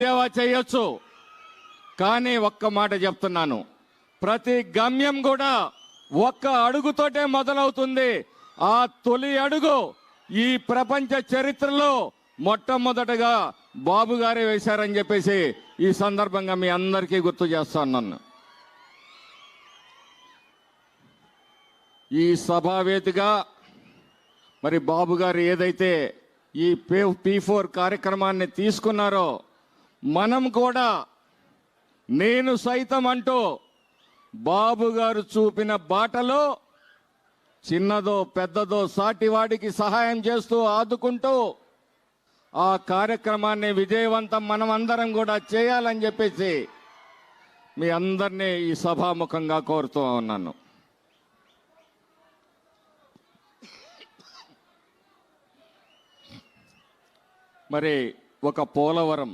సేవ చేయొచ్చు. కానీ ఒక్క మాట చెప్తున్నాను. ప్రతి గమ్యం కూడా ఒక్క అడుగుతోటే మొదలవుతుంది. ఆ తొలి అడుగు ఈ ప్రపంచ చరిత్రలో మొట్టమొదటగా బాబు గారే వేశారని చెప్పేసి ఈ సందర్భంగా మీ అందరికీ గుర్తు చేస్తున్నాను ఈ సభావేదిగా మరి బాబు గారు ఏదైతే ఈ పీ ఫోర్ కార్యక్రమాన్ని తీసుకున్నారో మనం కూడా నేను సైతం అంటూ బాబు గారు చూపిన బాటలో చిన్నదో పెద్దదో సాటివాడికి సహాయం చేస్తూ ఆదుకుంటూ ఆ కార్యక్రమాన్ని విజయవంతం మనం అందరం కూడా చేయాలని చెప్పేసి మీ అందరినీ ఈ సభాముఖంగా కోరుతూ ఉన్నాను. మరి ఒక పోలవరం